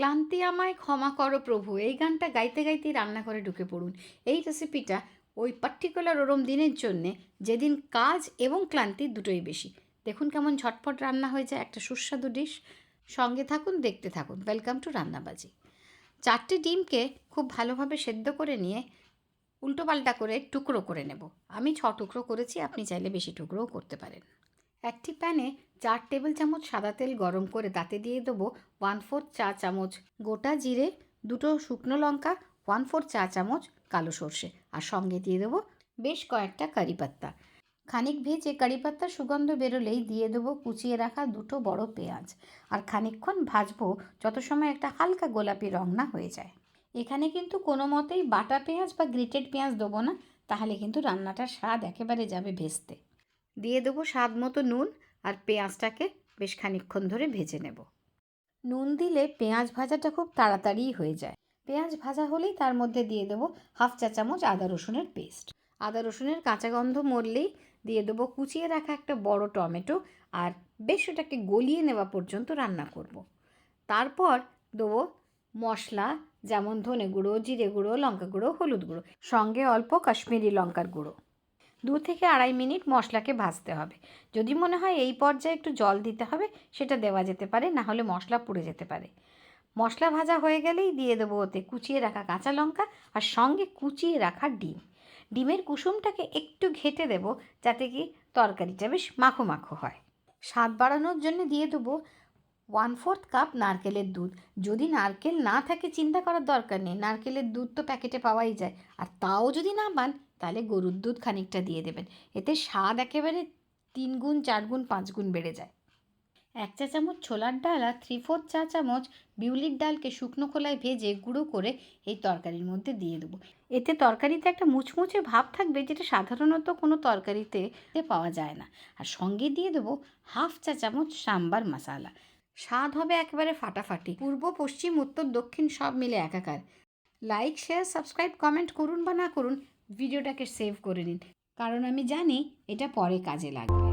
ক্লান্তি আমায় ক্ষমা করো প্রভু। এই গানটা গাইতে গাইতেই রান্নাঘরে ঢুকে পড়ুন। এই রেসিপিটা ওই পার্টিকুলার ওরম দিনের জন্যে যেদিন কাজ এবং ক্লান্তি দুটোই বেশি। দেখুন কেমন ঝটপট রান্না হয়ে যায়। একটা সুস্বাদু ডিশ সঙ্গে থাকুন, দেখতে থাকুন। Welcome to Rannabaji. চারটে ডিমকে খুব ভালোভাবে সেদ্ধ করে নিয়ে উল্টো পাল্টা করে টুকরো করে নেব। আমি ছ টুকরো করেছি, আপনি চাইলে বেশি টুকরোও করতে পারেন। একটি প্যানে চার টেবিল চামচ সাদা তেল গরম করে তাতে দিয়ে দেবো ওয়ান ফোর চা চামচ গোটা জিরে, দুটো শুকনো লঙ্কা ওয়ান ফোর চা চামচ কালো সর্ষে আর সঙ্গে দিয়ে দেবো বেশ কয়েকটা কারি পাত্তা। খানিক ভেজে কারি পাত্তার সুগন্ধ বেরোলেই দিয়ে দেবো কুচিয়ে রাখা দুটো বড় পেঁয়াজ। আর খানিকক্ষণ ভাজবো যত সময় একটা হালকা গোলাপি রং না হয়ে যায়। এখানে কিন্তু কোনো মতেই বাটা পেঁয়াজ বা গ্রেটেড পেঁয়াজ দেবো না, তাহলে কিন্তু রান্নাটার স্বাদ একেবারে যাবে ভেস্তে। দিয়ে দেবো স্বাদ মতো নুন আর পেঁয়াজটাকে বেশ খানিকক্ষণ ধরে ভেজে নেব। নুন দিলে পেঁয়াজ ভাজাটা খুব তাড়াতাড়িই হয়ে যায়। পেঁয়াজ ভাজা হলেই তার মধ্যে দিয়ে দেবো হাফ চা চামচ আদা রসুনের পেস্ট। আদা রসুনের কাঁচা গন্ধ মরলেই দিয়ে দেবো কুচিয়ে রাখা একটা বড় টমেটো আর বেশ ওটাকে গলিয়ে নেওয়া পর্যন্ত রান্না করব। তারপর দেবো মশলা, যেমন ধনে গুঁড়ো, জিরে গুঁড়ো, লঙ্কা গুঁড়ো, হলুদ গুঁড়ো, সঙ্গে অল্প কাশ্মীরি লঙ্কার গুঁড়ো। দু থেকে আড়াই মিনিট মশলাকে ভাজতে হবে। যদি মনে হয় এই পর্যায়ে একটু জল দিতে হবে, সেটা দেওয়া যেতে পারে, না হলে মশলা পুড়ে যেতে পারে। মশলা ভাজা হয়ে গেলেই দিয়ে দেবো ওতে কুচিয়ে রাখা কাঁচা লঙ্কা আর সঙ্গে কুচিয়ে রাখা ডিম। ডিমের কুসুমটাকে একটু ঘেটে দেব, যাতে কি তরকারিটা বেশ মাখো মাখো হয়। স্বাদ বাড়ানোর জন্য দিয়ে দেবো ওয়ান ফোর্থ কাপ নারকেলের দুধ। যদি নারকেল না থাকে, চিন্তা করার দরকার নেই। নারকেলের দুধ তো প্যাকেটে পাওয়াই যায়। আর তাও যদি না পান, তাহলে গরুর দুধ খানিকটা দিয়ে দেবেন। এতে স্বাদ একেবারে তিন গুণ চার গুণ পাঁচ গুণ বেড়ে যায়। এক চা চামচ ছোলার ডাল আর থ্রি ফোর্থ চা চামচ বিউলির ডালকে শুকনো খোলায় ভেজে গুঁড়ো করে এই তরকারির মধ্যে দিয়ে দেবো। এতে তরকারিতে একটা মুচমুচে ভাব থাকবে, যেটা সাধারণত কোনো তরকারিতে পাওয়া যায় না। আর সঙ্গে দিয়ে দেবো হাফ চা চামচ সাম্বার মশালা। স্বাদ হবে একেবারে ফাটাফাটি। পূর্ব, পশ্চিম, উত্তর, দক্ষিণ সব মিলে একাকার। লাইক শেয়ার সাবস্ক্রাইব কমেন্ট করুন বা না করুন ভিডিওটাকে সেভ করে নিন। কারণ আমি জানি এটা পরে কাজে লাগবে।